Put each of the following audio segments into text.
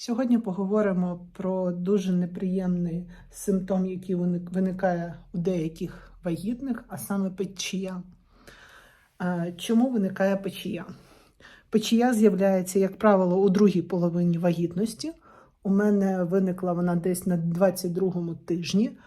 Сьогодні поговоримо про дуже неприємний симптом, який виникає у деяких вагітних, а саме печія. Е, Чому виникає печія? Печія з'являється, як правило, у другій половині вагітності. У мене виникла вона десь на 22-му тижні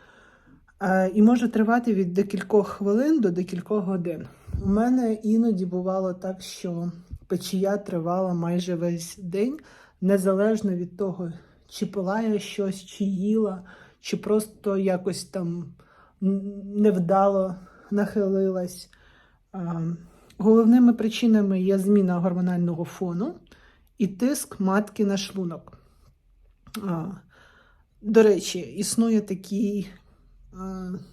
е, і може тривати від декількох хвилин до декількох годин. У мене іноді бувало так, що печія тривала майже весь день, незалежно від того, чи пила я щось, чи їла, чи просто якось там невдало нахилилась. Головними причинами є зміна гормонального фону і тиск матки на шлунок. До речі, існує такий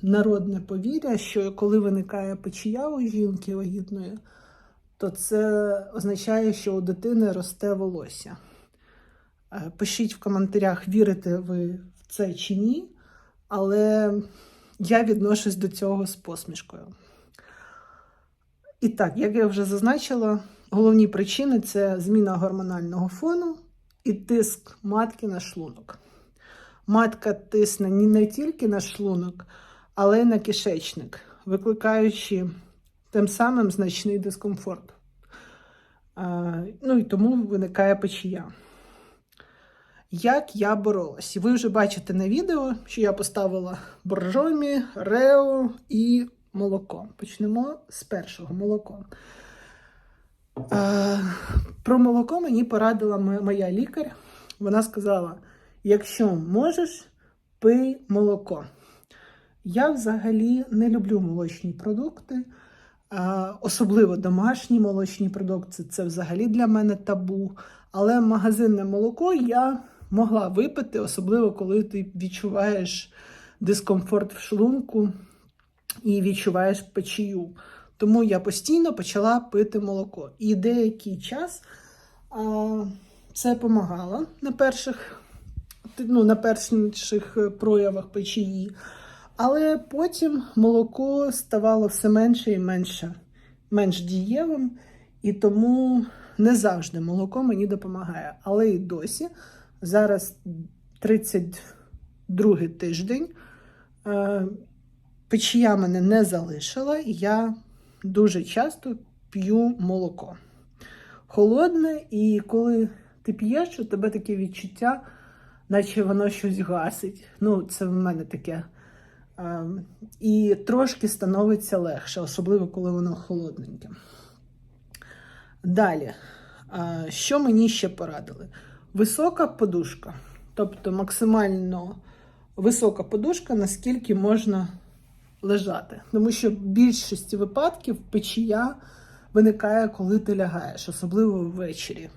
народне повір'я, що коли виникає печія у жінки вагітної, то це означає, що у дитини росте волосся. Е, Пишіть в коментарях, вірите ви в це чи ні, але я відношусь до цього з посмішкою. І так, як я вже зазначила, головні причини це зміна гормонального фону і тиск матки на шлунок. Матка тисне не тільки на шлунок, але й на кишечник, викликаючи тим самим значний дискомфорт. Е, Ну і тому виникає печія. Як я боролась? Ви вже бачите на відео, що я поставила боржомі, рео і молоко. Почнемо з першого молоко. Е, Про молоко мені порадила моя лікар. Вона сказала: якщо можеш, пий молоко. Я взагалі не люблю молочні продукти, а, особливо домашні молочні продукти. Це взагалі для мене табу. Але магазинне молоко я могла випити, особливо коли ти відчуваєш дискомфорт в шлунку і відчуваєш печію. Тому я постійно почала пити молоко. І деякий час а, це допомагало на перших, ну, на перших проявах печії. Але потім молоко ставало все менше і менше, менш дієвим, і тому не завжди молоко мені допомагає. Але і досі, зараз 32 тиждень, е, печія мене не залишила, і я дуже часто п'ю молоко. Холодне, і коли ти п'єш, у тебе таке відчуття, наче воно щось гасить. Ну, це в мене таке. І трошки становиться легше, особливо коли воно холодненьке. Далі, що мені ще порадили? Висока подушка, тобто максимально висока подушка, наскільки можна лежати. Тому що в більшості випадків печія виникає, коли ти лягаєш, особливо ввечері.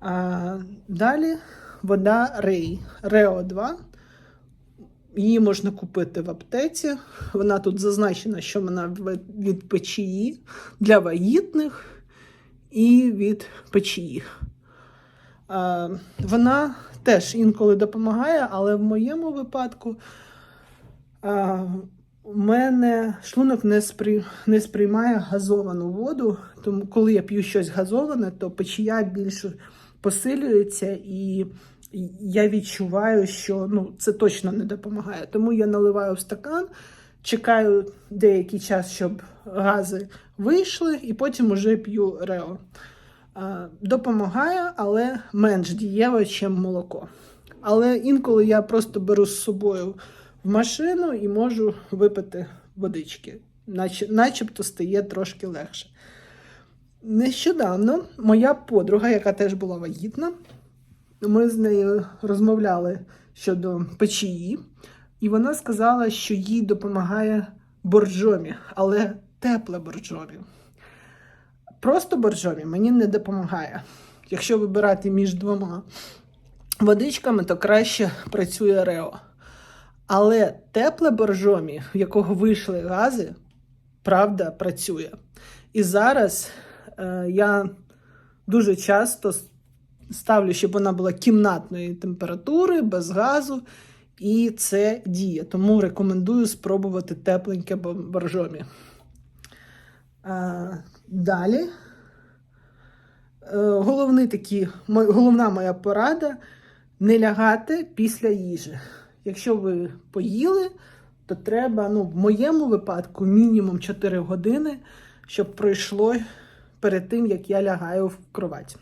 А, далі вода Рей, Рео 2. Її можна купити в аптеці. Вона тут зазначена, що вона від- печії для вагітних і від печії. А, Вона теж інколи допомагає, але в моєму випадку а, у мене шлунок не, сприй... не сприймає газовану воду, тому коли я п'ю щось газоване, то печія більше посилюється і я відчуваю, що ну, це точно не допомагає. Тому я наливаю в стакан, чекаю деякий час, щоб гази вийшли, і потім уже п'ю рео. А, Допомагає, але менш дієво, ніж молоко. Але інколи я просто беру з собою в машину і можу випити водички, наче, начебто стає трошки легше. Нещодавно моя подруга, яка теж була вагітна, ми з нею розмовляли щодо печії, і вона сказала, що їй допомагає боржомі, але тепле боржомі. Просто боржомі мені не допомагає. Якщо вибирати між двома водичками, то краще працює рео. Але тепле боржомі, в якого вийшли гази, правда, працює. І зараз е, я дуже часто ставлю, щоб вона була кімнатної температури, без газу, і це діє. Тому рекомендую спробувати тепленьке боржомі. Далі Е, Головний такі, головна моя порада не лягати після їжі. Якщо ви поїли, то треба, ну, в моєму випадку, мінімум 4 години, щоб пройшло перед тим, як я лягаю в кровать.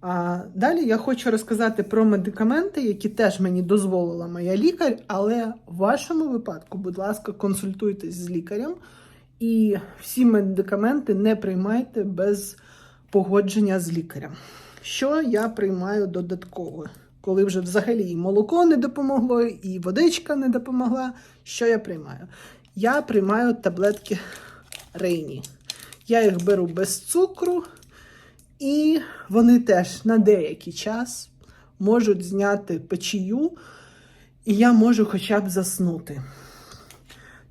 А далі я хочу розказати про медикаменти, які теж мені дозволила моя лікар, але в вашому випадку, будь ласка, консультуйтесь з лікарем і всі медикаменти не приймайте без погодження з лікарем. Що я приймаю додатково? Коли вже взагалі і молоко не допомогло, і водичка не допомогла. Що я приймаю? Я приймаю таблетки Рейні. Я їх беру без цукру, і вони теж на деякий час можуть зняти печію, і я можу хоча б заснути.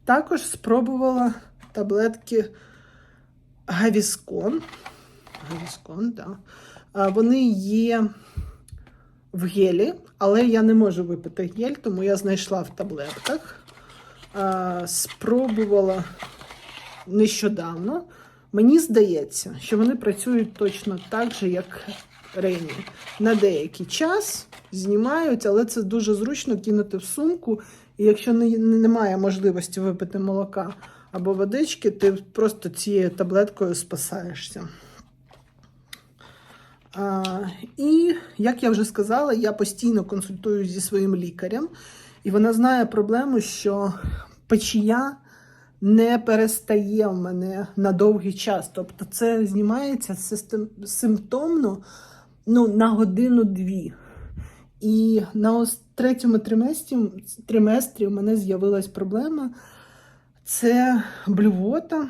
Також спробувала таблетки Гавіскон. Гавіскон. Да. Вони є в гелі, але я не можу випити гель, тому я знайшла в таблетках. Спробувала нещодавно. Мені здається, що вони працюють точно так же, як Рейні. На деякий час знімають, але це дуже зручно кинути в сумку. І якщо не, немає можливості випити молока або водички, ти просто цією таблеткою спасаєшся. А, і, як я вже сказала, я постійно консультую зі своїм лікарем, і вона знає проблему, що печія не перестає в мене на довгий час. Тобто це знімається систем, симптомно ну, на годину-дві. І на ось третьому триместрі, триместрі у мене з'явилась проблема. Це блювота.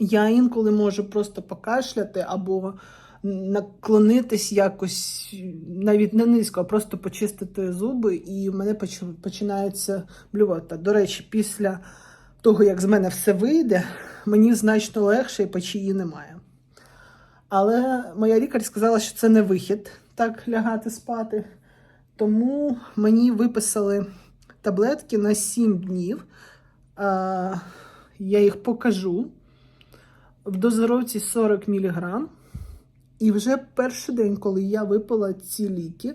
Я інколи можу просто покашляти або наклонитись якось, навіть не низько, а просто почистити зуби, і в мене поч- починається блювота. До речі, після того, як з мене все вийде, мені значно легше і печії немає. Але моя лікар сказала, що це не вихід так лягати спати. Тому мені виписали таблетки на 7 днів. А, я їх покажу. В дозировці 40 мг. І вже перший день, коли я випила ці ліки,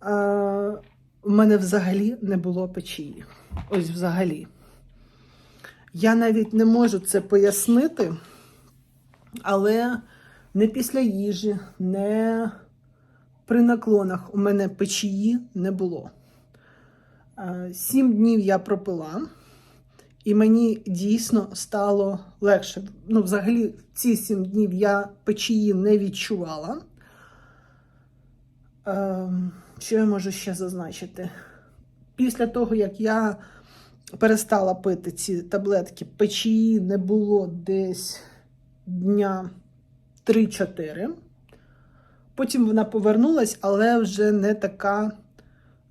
а, в мене взагалі не було печії. Ось взагалі. Я навіть не можу це пояснити, але не після їжі, не при наклонах у мене печії не було. Е, Сім днів я пропила, і мені дійсно стало легше. Ну, взагалі, ці сім днів я печії не відчувала. Е, Що я можу ще зазначити? Після того, як я перестала пити ці таблетки, печії не було десь дня 3-4. Потім вона повернулась, але вже не така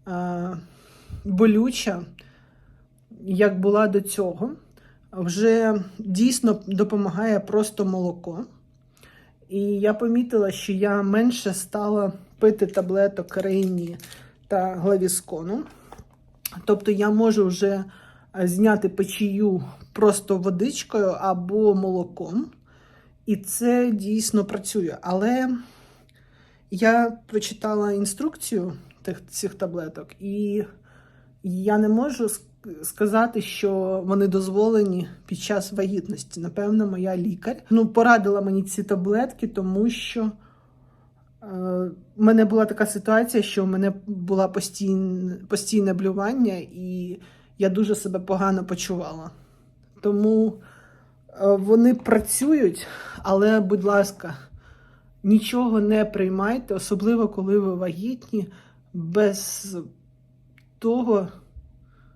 а, болюча, як була до цього. Вже дійсно допомагає просто молоко. І я помітила, що я менше стала пити таблеток рейні та главіскону. Тобто я можу вже зняти печію просто водичкою або молоком. І це дійсно працює. Але я прочитала інструкцію цих таблеток, і я не можу сказати, що вони дозволені під час вагітності. Напевно, моя лікар ну, порадила мені ці таблетки, тому що е, в мене була така ситуація, що в мене було постійне, постійне блювання, і я дуже себе погано почувала. Тому е, вони працюють, але, будь ласка, нічого не приймайте, особливо коли ви вагітні, без того,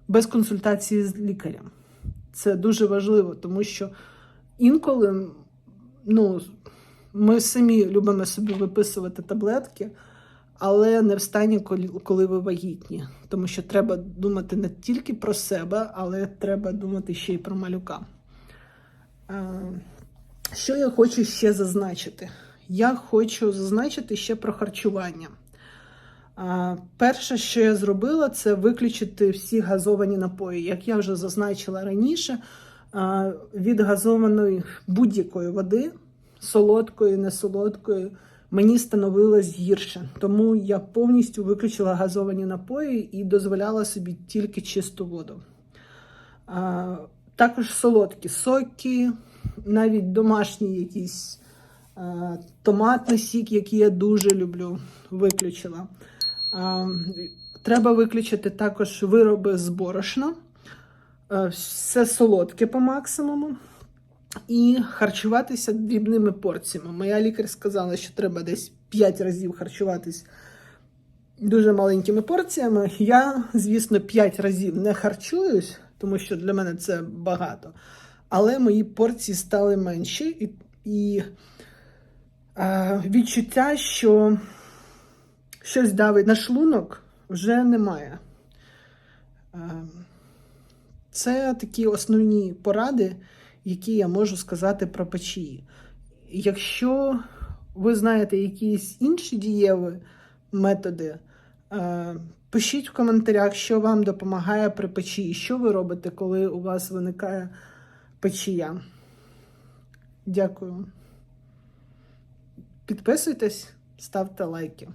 без консультації з лікарем. Це дуже важливо, тому що інколи ну, ми самі любимо собі виписувати таблетки, але не в стані, коли, ви вагітні. Тому що треба думати не тільки про себе, але треба думати ще й про малюка. Е, Що я хочу ще зазначити? Я хочу зазначити ще про харчування. Перше, що я зробила, це виключити всі газовані напої. Як я вже зазначила раніше, від газованої будь-якої води солодкою, не солодкою, мені становилось гірше. Тому я повністю виключила газовані напої і дозволяла собі тільки чисту воду. Також солодкі соки, навіть домашні якісь томатний сік, який я дуже люблю, виключила. А, треба виключити також вироби з борошна, все солодке по максимуму. І харчуватися дрібними порціями. Моя лікар сказала, що треба десь 5 разів харчуватись дуже маленькими порціями. Я, звісно, 5 разів не харчуюсь, тому що для мене це багато. Але мої порції стали менші, і, і е, відчуття, що щось давить на шлунок, вже немає. Е, це такі основні поради, які я можу сказати про печії. Якщо ви знаєте якісь інші дієві методи, е, пишіть в коментарях, що вам допомагає при печії, що ви робите, коли у вас виникає печія. Дякую. Підписуйтесь, ставте лайки.